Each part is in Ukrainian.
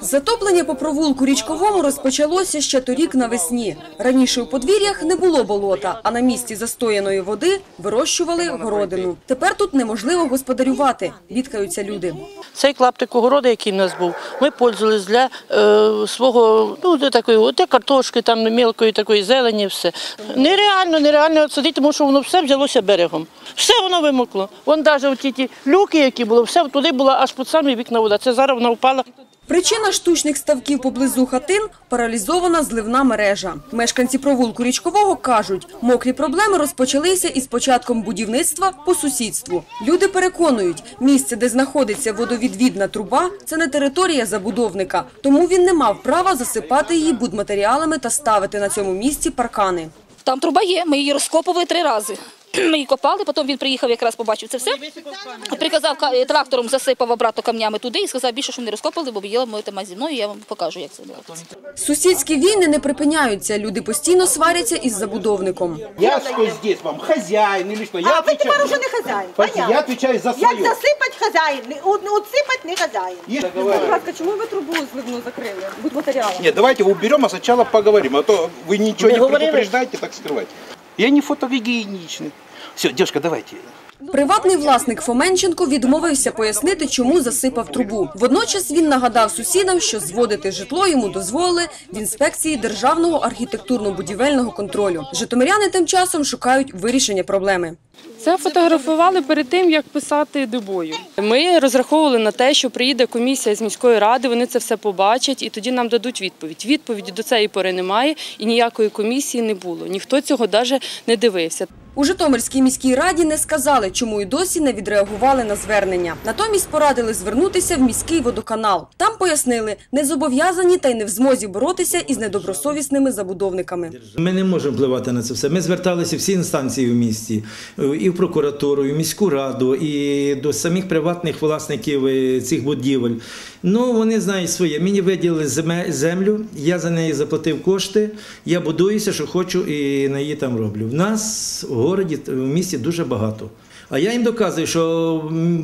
Затоплення по провулку річковому розпочалося ще торік навесні. Раніше у подвір'ях не було болота, а на місці застояної води вирощували городину. Тепер тут неможливо господарювати, бідкаються люди. Цей клаптик огороду, який в нас був, ми пользувались для е, свого, ну, для такої, для картошки, там мілкої такої зелені, все. Нереально, нереально садити, тому що воно все взялося берегом. Все воно вимокло. Вон навіть ті, ті люки, які були, все туди була аж під самі вікна вода. Це зараз вона впала. Причина штучних ставків поблизу хатин – паралізована зливна мережа. Мешканці провулку річкового кажуть, мокрі проблеми розпочалися із початком будівництва по сусідству. Люди переконують, місце, де знаходиться водовідвідна труба – це не територія забудовника, тому він не мав права засипати її будматеріалами та ставити на цьому місці паркани. Там труба є, ми її розкопували три рази. Ми її копали, потім він приїхав, якраз побачив це все. Приказав ка- трактором, засипав обратно камнями туди і сказав, більше, що не розкопали, бо є моє тема зі мною, я вам покажу, як це робиться. Сусідські війни не припиняються, люди постійно сваряться із забудовником. Я что здесь вам, хозяин или что? Я А ви тепер отвечаю, уже не хазяїн. Подожди, я Понятно. отвечаю за Як свое. засипать хазяїн, не- от- отсипать не хазяїн. Есть- Будь ласка, чому ви трубу зливну закрили? Будь матеріалом. Нет, давайте уберем, а сначала поговорим, а то вы ничего Мы не говорили. предупреждаете, так скрываете. Я не фотогигиеничный. Все, девушка, давайте. Приватний власник Фоменченко відмовився пояснити, чому засипав трубу. Водночас він нагадав сусідам, що зводити житло йому дозволили в інспекції Державного архітектурно-будівельного контролю. Житомиряни тим часом шукають вирішення проблеми. Це фотографували перед тим, як писати дебою. Ми розраховували на те, що приїде комісія з міської ради, вони це все побачать і тоді нам дадуть відповідь. Відповіді до цієї пори немає і ніякої комісії не було. Ніхто цього навіть не дивився. У Житомирській міській раді не сказали, чому і досі не відреагували на звернення. Натомість порадили звернутися в міський водоканал. Там пояснили, не зобов'язані та й не в змозі боротися із недобросовісними забудовниками. Ми не можемо впливати на це все. Ми зверталися всі інстанції в місті, і в прокуратуру, і в міську раду, і до самих приватних власників е, цих будівель. Ну, вони знають своє. Мені виділили землю, я за неї заплатив кошти, я будуюся, що хочу, і на її там роблю. В нас городі, в місті дуже багато. А я їм доказую, що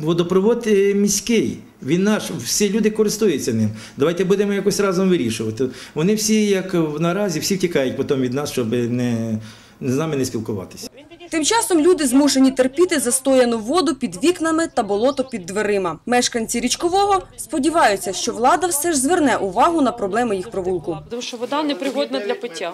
водопровод е, міський. Він наш, всі люди користуються ним. Давайте будемо якось разом вирішувати. Вони всі, як наразі, всі втікають потім від нас, щоб не, з нами не спілкуватися. Тим часом люди змушені терпіти застояну воду під вікнами та болото під дверима. Мешканці річкового сподіваються, що влада все ж зверне увагу на проблеми їх провулку. Тому що вода непригодна для пиття.